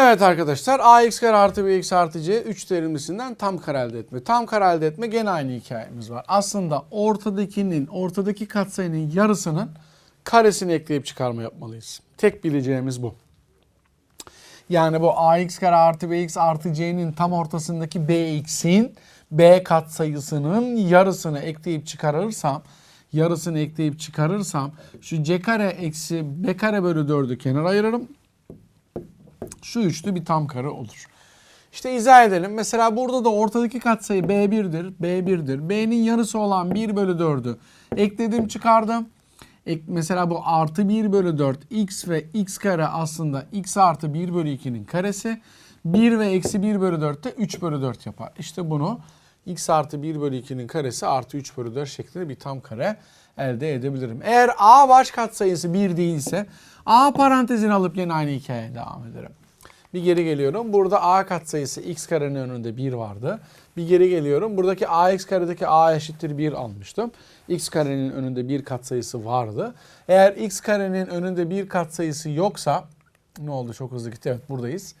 Evet arkadaşlar ax kare artı bx artı c 3 terimlisinden tam kare elde etme. Tam kare elde etme gene aynı hikayemiz var. Aslında ortadakinin, ortadaki katsayının yarısının karesini ekleyip çıkarma yapmalıyız. Tek bileceğimiz bu. Yani bu ax kare artı bx artı c'nin tam ortasındaki bx'in b katsayısının yarısını ekleyip çıkarırsam yarısını ekleyip çıkarırsam şu c kare eksi b kare bölü 4'ü kenara ayırırım. Şu üçlü bir tam kare olur. İşte izah edelim. Mesela burada da ortadaki katsayı b1'dir. b1'dir. b'nin yarısı olan 1 bölü 4'ü ekledim çıkardım. Ek, mesela bu artı 1 bölü 4 x ve x kare aslında x artı 1 bölü 2'nin karesi. 1 ve eksi 1 bölü 4 de 3 bölü 4 yapar. İşte bunu x artı 1 bölü 2'nin karesi artı 3 bölü 4 şeklinde bir tam kare elde edebilirim. Eğer a baş katsayısı 1 değilse a parantezini alıp yine aynı hikayeye devam ederim. Bir geri geliyorum. Burada a katsayısı x karenin önünde 1 vardı. Bir geri geliyorum. Buradaki ax karedeki a eşittir 1 almıştım. x karenin önünde bir katsayısı vardı. Eğer x karenin önünde bir katsayısı yoksa ne oldu çok hızlı gitti. Evet buradayız.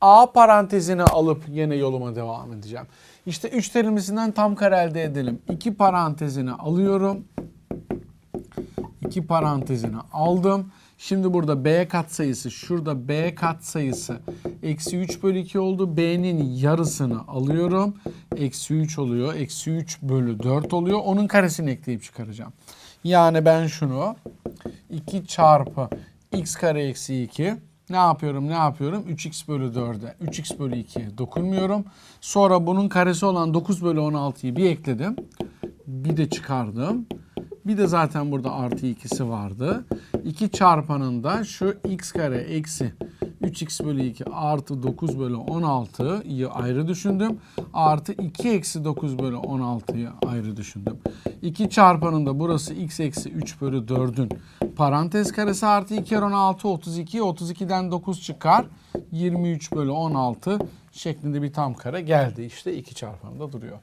A parantezini alıp yine yoluma devam edeceğim. İşte 3 terimlisinden tam kare elde edelim. 2 parantezini alıyorum. 2 parantezini aldım. Şimdi burada B katsayısı, şurada B katsayısı eksi 3 bölü 2 oldu. B'nin yarısını alıyorum. Eksi 3 oluyor. Eksi 3 bölü 4 oluyor. Onun karesini ekleyip çıkaracağım. Yani ben şunu 2 çarpı x kare eksi 2 ne yapıyorum ne yapıyorum 3x bölü 4'e 3x bölü 2'ye dokunmuyorum. Sonra bunun karesi olan 9 bölü 16'yı bir ekledim. Bir de çıkardım. Bir de zaten burada artı ikisi vardı. 2 çarpanın da şu x kare eksi 3x bölü 2 artı 9 bölü 16'yı ayrı düşündüm. Artı 2 eksi 9 bölü 16'yı ayrı düşündüm. 2 çarpanın da burası x eksi 3 bölü 4'ün parantez karesi artı 2 kere 16 32. 32'den 9 çıkar. 23 bölü 16 şeklinde bir tam kare geldi. İşte 2 çarpanında duruyor.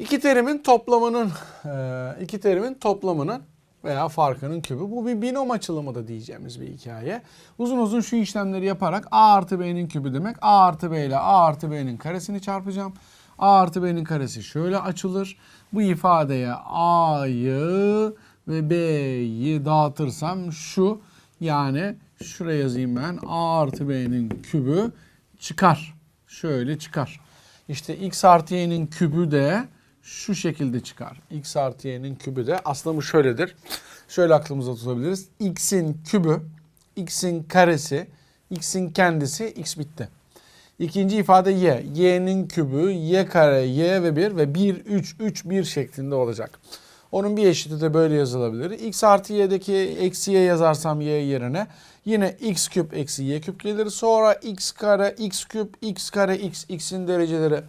İki terimin toplamının e, iki terimin toplamının veya farkının kübü. Bu bir binom açılımı da diyeceğimiz bir hikaye. Uzun uzun şu işlemleri yaparak a artı b'nin kübü demek. a artı b ile a artı b'nin karesini çarpacağım. a artı b'nin karesi şöyle açılır. Bu ifadeye a'yı ve b'yi dağıtırsam şu yani şuraya yazayım ben a artı b'nin kübü çıkar. Şöyle çıkar. İşte x artı y'nin kübü de şu şekilde çıkar. x artı y'nin kübü de aslında bu şöyledir. Şöyle aklımıza tutabiliriz. x'in kübü, x'in karesi, x'in kendisi, x bitti. İkinci ifade y. y'nin kübü, y kare, y ve 1 ve 1, 3, 3, 1 şeklinde olacak. Onun bir eşiti de böyle yazılabilir. x artı y'deki eksi y yazarsam y yerine yine x küp eksi y küp gelir. Sonra x kare, x küp, x kare, x, x'in dereceleri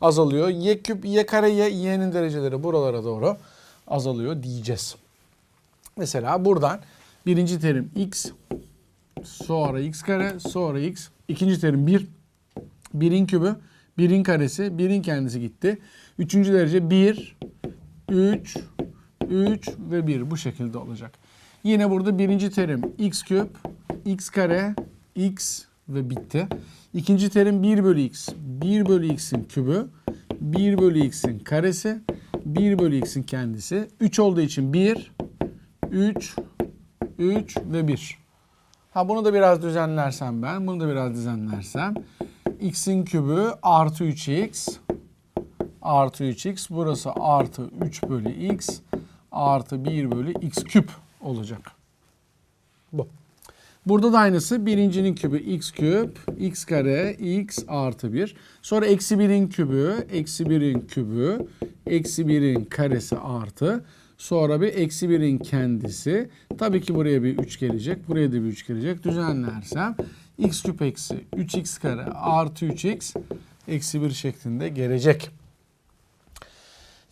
azalıyor. Y küp, y kare, y, y'nin dereceleri buralara doğru azalıyor diyeceğiz. Mesela buradan birinci terim x, sonra x kare, sonra x. İkinci terim 1, 1'in kübü, 1'in karesi, 1'in kendisi gitti. Üçüncü derece 1, 3, 3 ve 1 bu şekilde olacak. Yine burada birinci terim x küp, x kare, x ve bitti. İkinci terim 1 bölü x. 1 bölü x'in kübü, 1 bölü x'in karesi, 1 bölü x'in kendisi. 3 olduğu için 1, 3, 3 ve 1. Ha bunu da biraz düzenlersem ben, bunu da biraz düzenlersem. x'in kübü artı 3x artı 3x. Burası artı 3 bölü x artı 1 bölü x küp olacak. Bu. Burada da aynısı birincinin kübü x küp, x kare, x artı 1. Sonra eksi 1'in kübü, eksi 1'in kübü, eksi 1'in karesi artı. Sonra bir eksi 1'in kendisi. Tabii ki buraya bir 3 gelecek. Buraya da bir 3 gelecek. Düzenlersem x küp eksi 3x kare artı 3x eksi 1 şeklinde gelecek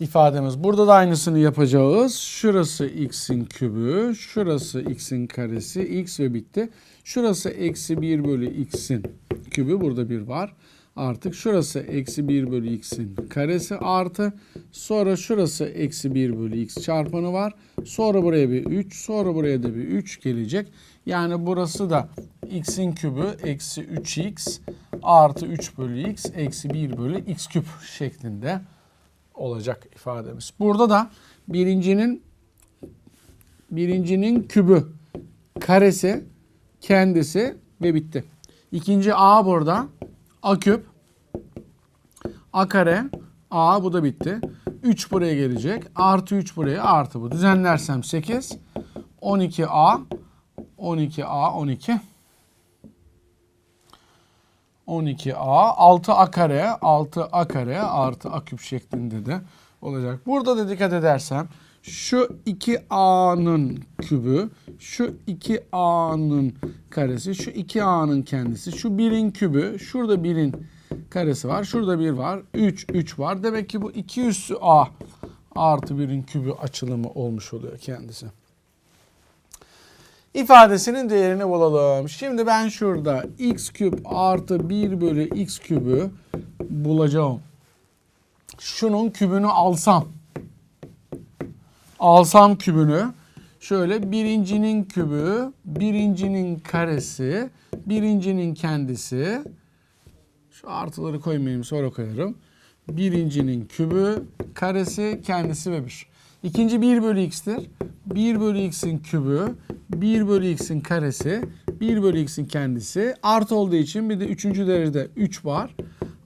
ifademiz. Burada da aynısını yapacağız. Şurası x'in kübü, şurası x'in karesi, x ve bitti. Şurası eksi 1 bölü x'in kübü, burada bir var. Artık şurası eksi 1 bölü x'in karesi artı. Sonra şurası eksi 1 bölü x çarpanı var. Sonra buraya bir 3, sonra buraya da bir 3 gelecek. Yani burası da x'in kübü eksi 3x artı 3 bölü x eksi 1 bölü x küp şeklinde olacak ifademiz. Burada da birincinin birincinin kübü karesi kendisi ve bitti. İkinci a burada a küp a kare a bu da bitti. 3 buraya gelecek. Artı 3 buraya artı bu. Düzenlersem 8. 12a 12a 12 12a 6a kare 6a kare artı a küp şeklinde de olacak. Burada da dikkat edersem şu 2a'nın kübü, şu 2a'nın karesi, şu 2a'nın kendisi, şu 1'in kübü, şurada 1'in karesi var, şurada 1 var, 3, 3 var. Demek ki bu 2 üssü a artı 1'in kübü açılımı olmuş oluyor kendisi. İfadesinin değerini bulalım. Şimdi ben şurada x küp artı 1 bölü x kübü bulacağım. Şunun kübünü alsam. Alsam kübünü. Şöyle birincinin kübü, birincinin karesi, birincinin kendisi. Şu artıları koymayayım sonra koyarım. Birincinin kübü, karesi, kendisi ve 1. İkinci 1 bölü x'tir. 1 bölü x'in kübü, 1 bölü x'in karesi, 1 bölü x'in kendisi. Artı olduğu için bir de 3. derecede 3 var.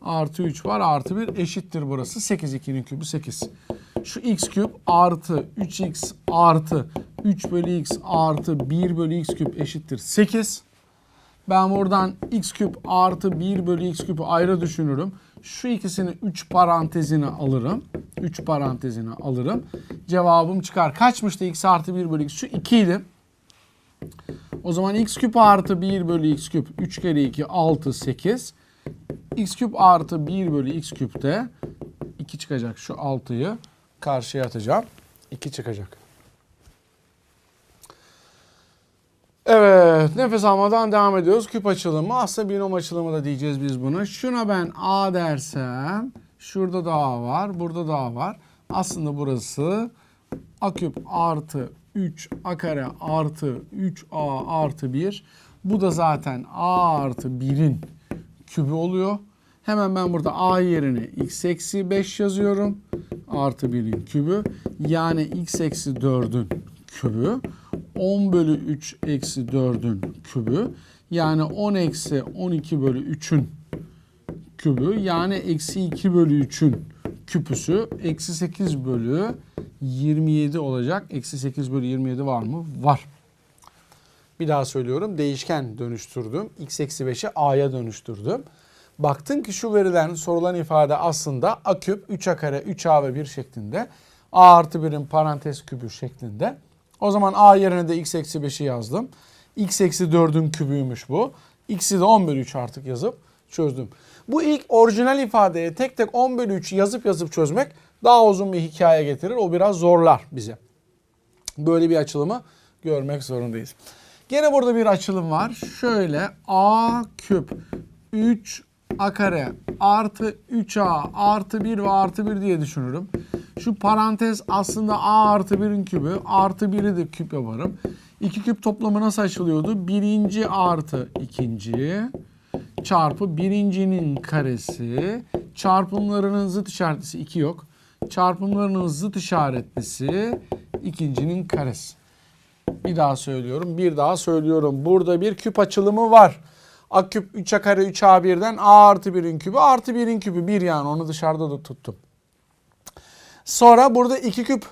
Artı 3 var. Artı 1 eşittir burası. 8 2'nin kübü 8. Şu x küp artı 3x artı 3 bölü x artı 1 bölü x küp eşittir 8. Ben buradan x küp artı 1 bölü x küpü ayrı düşünürüm. Şu ikisini 3 parantezine alırım. 3 parantezine alırım. Cevabım çıkar. Kaçmıştı x artı 1 bölü x? Şu 2 idi. O zaman x küp artı 1 bölü x küp 3 kere 2 6 8. x küp artı 1 bölü x küp de 2 çıkacak. Şu 6'yı karşıya atacağım. 2 çıkacak. Evet, nefes almadan devam ediyoruz. Küp açılımı, aslında binom açılımı da diyeceğiz biz buna. Şuna ben A dersem, şurada da A var, burada da A var. Aslında burası A küp artı 3 A kare artı 3A artı 1. Bu da zaten A artı 1'in kübü oluyor. Hemen ben burada A yerine x eksi 5 yazıyorum. Artı 1'in kübü. Yani x eksi 4'ün kübü. 10 bölü 3 eksi 4'ün kübü. Yani 10 eksi 12 bölü 3'ün kübü. Yani eksi 2 bölü 3'ün küpüsü. Eksi 8 bölü 27 olacak. Eksi 8 bölü 27 var mı? Var. Bir daha söylüyorum. Değişken dönüştürdüm. x eksi 5'i a'ya dönüştürdüm. Baktın ki şu verilen sorulan ifade aslında a küp 3a kare 3a ve 1 şeklinde. a artı 1'in parantez kübü şeklinde. O zaman a yerine de x eksi 5'i yazdım. x eksi 4'ün kübüymüş bu. x'i de 10 bölü 3 artık yazıp çözdüm. Bu ilk orijinal ifadeye tek tek 10 bölü 3 yazıp yazıp çözmek daha uzun bir hikaye getirir. O biraz zorlar bize. Böyle bir açılımı görmek zorundayız. Gene burada bir açılım var. Şöyle a küp 3 a kare artı 3a artı 1 ve artı 1 diye düşünürüm. Şu parantez aslında a artı 1'in kübü. Artı 1'i de küp yaparım. İki küp toplamı nasıl açılıyordu? Birinci artı ikinci çarpı birincinin karesi çarpımlarının zıt işaretlisi 2 yok. Çarpımlarının zıt işaretlisi ikincinin karesi. Bir daha söylüyorum, bir daha söylüyorum. Burada bir küp açılımı var. A küp 3'e kare 3A1'den A artı 1'in kübü artı 1'in kübü 1 yani onu dışarıda da tuttum. Sonra burada iki küp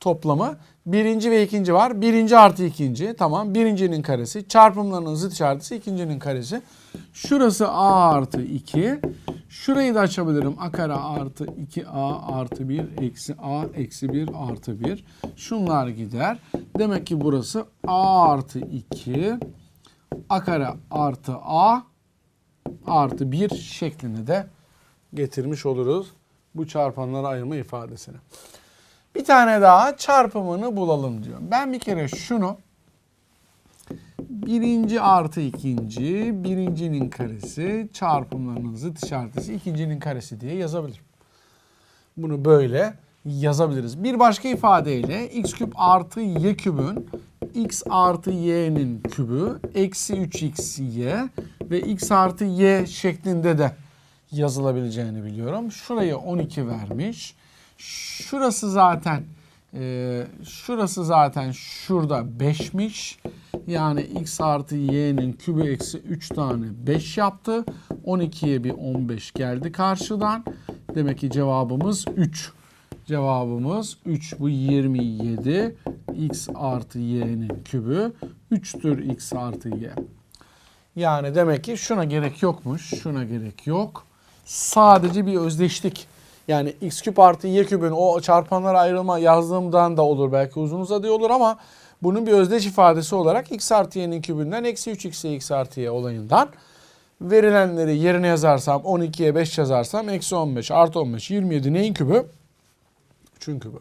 toplamı birinci ve ikinci var. Birinci artı ikinci tamam birincinin karesi çarpımlarının zıt işareti ikincinin karesi. Şurası A artı 2. Şurayı da açabilirim. A kare artı 2A artı 1 eksi A eksi 1 artı 1. Şunlar gider. Demek ki burası A artı 2 a kare artı a artı 1 şeklinde de getirmiş oluruz bu çarpanları ayırma ifadesini. Bir tane daha çarpımını bulalım diyor. Ben bir kere şunu birinci artı ikinci birincinin karesi çarpımlarının zıt işaretisi ikincinin karesi diye yazabilirim. Bunu böyle yazabiliriz. Bir başka ifadeyle x küp artı y kübün x artı y'nin kübü eksi 3xy ve x artı y şeklinde de yazılabileceğini biliyorum. Şurayı 12 vermiş. Şurası zaten e, şurası zaten şurada 5'miş. Yani x artı y'nin kübü eksi 3 tane 5 yaptı. 12'ye bir 15 geldi karşıdan. Demek ki cevabımız 3. Cevabımız 3 bu 27 x artı y'nin kübü 3'tür x artı y. Yani demek ki şuna gerek yokmuş. Şuna gerek yok. Sadece bir özdeşlik. Yani x küp artı y küpün o çarpanlara ayrılma yazdığımdan da olur. Belki uzun uzadığı olur ama bunun bir özdeş ifadesi olarak x artı y'nin kübünden eksi 3x'e x artı y olayından verilenleri yerine yazarsam 12'ye 5 yazarsam eksi 15 artı 15 27 neyin kübü? 3'ün kübü.